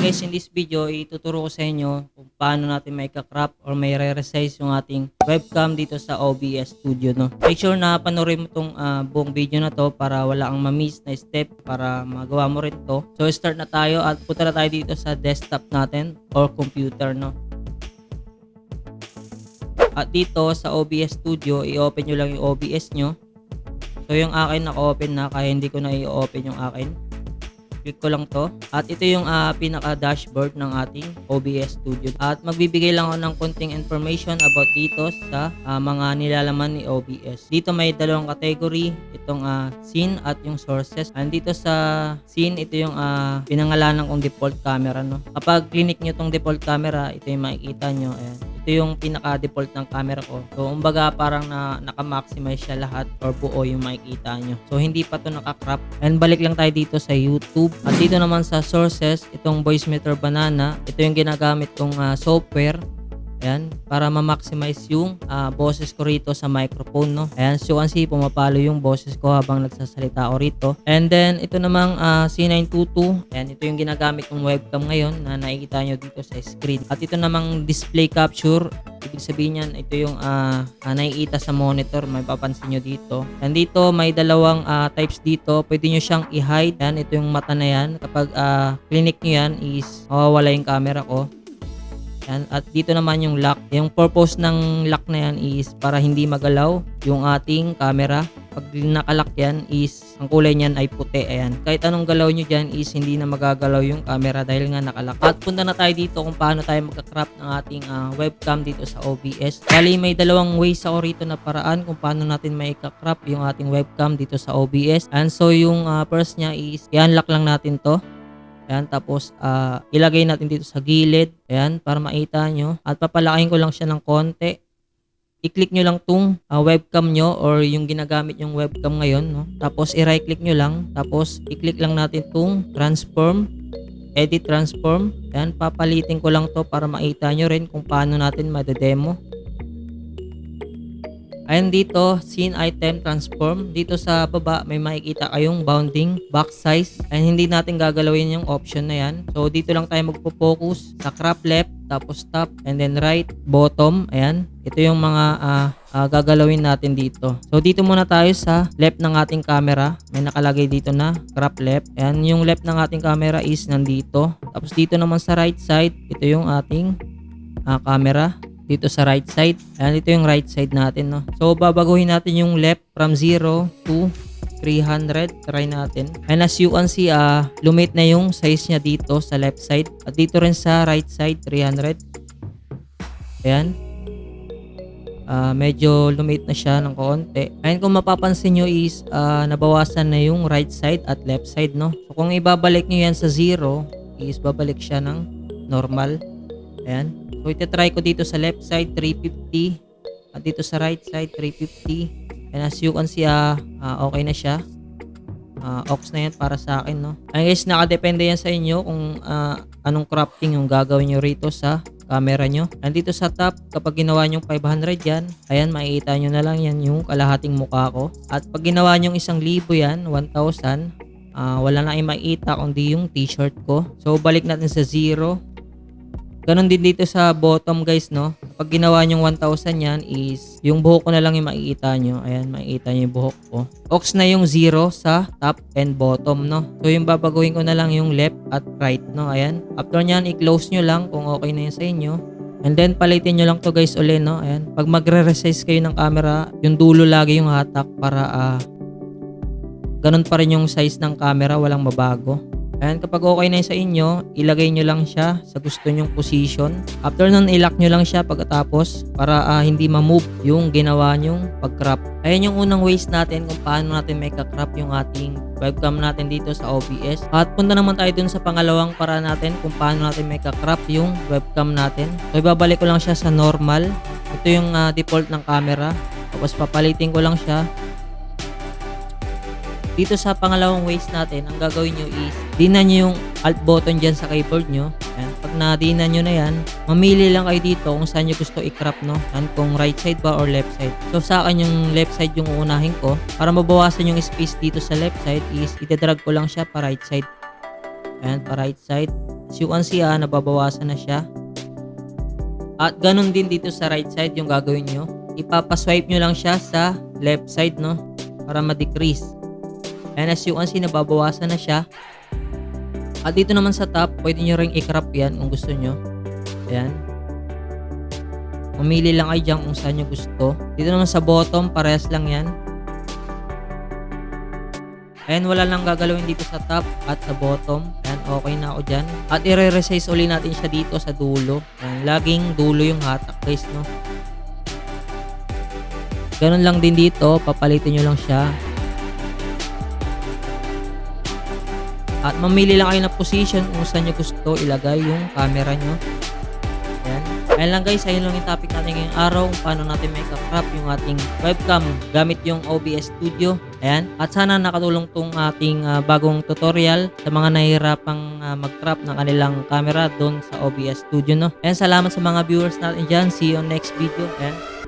guys, in this video, ituturo ko sa inyo kung paano natin may crop or may re-resize yung ating webcam dito sa OBS Studio. No? Make sure na panoorin mo itong buong video na to para wala kang ma-miss na step para magawa mo rin to. So start na tayo at punta na tayo dito sa desktop natin or computer. No? At dito sa OBS Studio, i-open nyo lang yung OBS nyo. So yung akin naka-open na kaya hindi ko na i-open yung akin click ko lang to. At ito yung uh, pinaka-dashboard ng ating OBS Studio. At magbibigay lang ako ng konting information about dito sa uh, mga nilalaman ni OBS. Dito may dalawang category, itong uh, scene at yung sources. And dito sa scene, ito yung uh, pinangalanan kong default camera. No? Kapag clinic nyo tong default camera, ito yung makikita nyo. Ayan ito yung pinaka-default ng camera ko. So, umbaga parang na, naka-maximize siya lahat or buo yung makikita nyo. So, hindi pa to naka-crop. And balik lang tayo dito sa YouTube. At dito naman sa sources, itong Voice Meter Banana, ito yung ginagamit kong uh, software Ayan, para ma-maximize yung uh, boses ko rito sa microphone, no? Ayan, so kasi pumapalo yung boses ko habang nagsasalita ako rito. And then, ito namang uh, C922. Ayan, ito yung ginagamit kong webcam ngayon na nakikita nyo dito sa screen. At ito namang display capture. Ibig sabihin yan, ito yung uh, uh, nakikita sa monitor. May papansin nyo dito. And dito, may dalawang uh, types dito. Pwede nyo siyang i-hide. Yan, ito yung mata na yan. Kapag uh, clinic nyo yan is mawawala yung camera ko. Yan. At dito naman yung lock. Yung purpose ng lock na yan is para hindi magalaw yung ating camera. Pag nakalock yan is, ang kulay niyan ay puti. Ayan. Kahit anong galaw nyo dyan is hindi na magagalaw yung camera dahil nga nakalock. At punta na tayo dito kung paano tayo magka-crop ng ating uh, webcam dito sa OBS. Bali may dalawang ways ako rito na paraan kung paano natin may crop yung ating webcam dito sa OBS. And so yung uh, first niya is, i-unlock lang natin to. Ayan, tapos uh, ilagay natin dito sa gilid. Ayan, para makita nyo. At papalaking ko lang siya ng konti. I-click nyo lang tong uh, webcam nyo or yung ginagamit yung webcam ngayon. No? Tapos i-right click nyo lang. Tapos i-click lang natin tong transform. Edit transform. Ayan, papalitin ko lang to para makita nyo rin kung paano natin madedemo. Ayan dito, scene item transform. Dito sa baba, may makikita kayong bounding box size. And hindi natin gagalawin yung option na yan. So, dito lang tayo magpo-focus sa crop left, tapos top, and then right, bottom. Ayan. Ito yung mga uh, uh, gagalawin natin dito. So, dito muna tayo sa left ng ating camera. May nakalagay dito na crop left. Ayan, yung left ng ating camera is nandito. Tapos dito naman sa right side, ito yung ating uh, camera dito sa right side. Ayan, ito yung right side natin, no? So, babaguhin natin yung left from 0 to 300. Try natin. And as you can see, uh, lumit na yung size niya dito sa left side. At dito rin sa right side, 300. Ayan. Uh, medyo lumit na siya ng konti. Ayan kung mapapansin nyo is uh, nabawasan na yung right side at left side, no? So, kung ibabalik nyo yan sa 0, is babalik siya ng normal. Ayan. So, iti-try ko dito sa left side, 350. At dito sa right side, 350. And as you can see, uh, uh, okay na siya. Uh, ox na yan para sa akin, no? Ay guys, nakadepende yan sa inyo kung uh, anong cropping yung gagawin nyo rito sa camera nyo. And dito sa top, kapag ginawa nyo 500 yan, ayan, makikita nyo na lang yan yung kalahating mukha ko. At pag ginawa nyo isang libo yan, 1,000, uh, wala na kayo makita kundi yung t-shirt ko. So, balik natin sa 0. Ganon din dito sa bottom guys, no? Pag ginawa nyong 1,000 yan is, yung buhok ko na lang yung makikita nyo. Ayan, makikita nyo yung buhok ko. Ox na yung 0 sa top and bottom, no? So, yung babaguhin ko na lang yung left at right, no? Ayan. After nyan, i-close nyo lang kung okay na yun sa inyo. And then, palitin nyo lang to guys uli, no? Ayan. Pag magre-resize kayo ng camera, yung dulo lagi yung hatak para, ah, uh, ganun pa rin yung size ng camera, walang mabago. Ayan, kapag okay na sa inyo, ilagay nyo lang siya sa gusto nyong position. After nun, ilock nyo lang siya pagkatapos para uh, hindi ma-move yung ginawa nyong pag-crop. Ayan yung unang ways natin kung paano natin may ka-crop yung ating webcam natin dito sa OBS. At punta naman tayo dun sa pangalawang para natin kung paano natin may ka-crop yung webcam natin. So, ibabalik ko lang siya sa normal. Ito yung uh, default ng camera. Tapos papalitin ko lang siya dito sa pangalawang ways natin, ang gagawin nyo is, dinan nyo yung alt button dyan sa keyboard nyo. Ayan. Pag na-dinan nyo na yan, mamili lang kayo dito kung saan nyo gusto i-crop, no? Yan, kung right side ba or left side. So, sa akin yung left side yung uunahin ko. Para mabawasan yung space dito sa left side is, itadrag ko lang siya pa right side. Ayan, pa right side. As you can nababawasan na siya. At ganun din dito sa right side yung gagawin nyo. Ipapaswipe nyo lang siya sa left side, no? Para ma-decrease. And as you can see, nababawasan na siya. At dito naman sa top, pwede nyo ring i-crop yan kung gusto nyo. Ayan. Mamili lang kayo dyan kung saan nyo gusto. Dito naman sa bottom, parehas lang yan. Ayan, wala lang gagalawin dito sa top at sa bottom. Ayan, okay na ako dyan. At i-resize uli natin siya dito sa dulo. Ayan, laging dulo yung hatak guys, no? Ganun lang din dito, papalitin nyo lang siya. At mamili lang kayo ng position kung saan nyo gusto ilagay yung camera nyo. Ayan. Ayan lang guys, ayun lang yung topic natin ngayong araw kung paano natin may crop yung ating webcam gamit yung OBS Studio. Ayan. At sana nakatulong tong ating ah, bagong tutorial sa mga nahihirapang ah, mag-crop ng kanilang camera doon sa OBS Studio. No? Ayan, salamat sa mga viewers natin dyan. See you on next video. Ayan.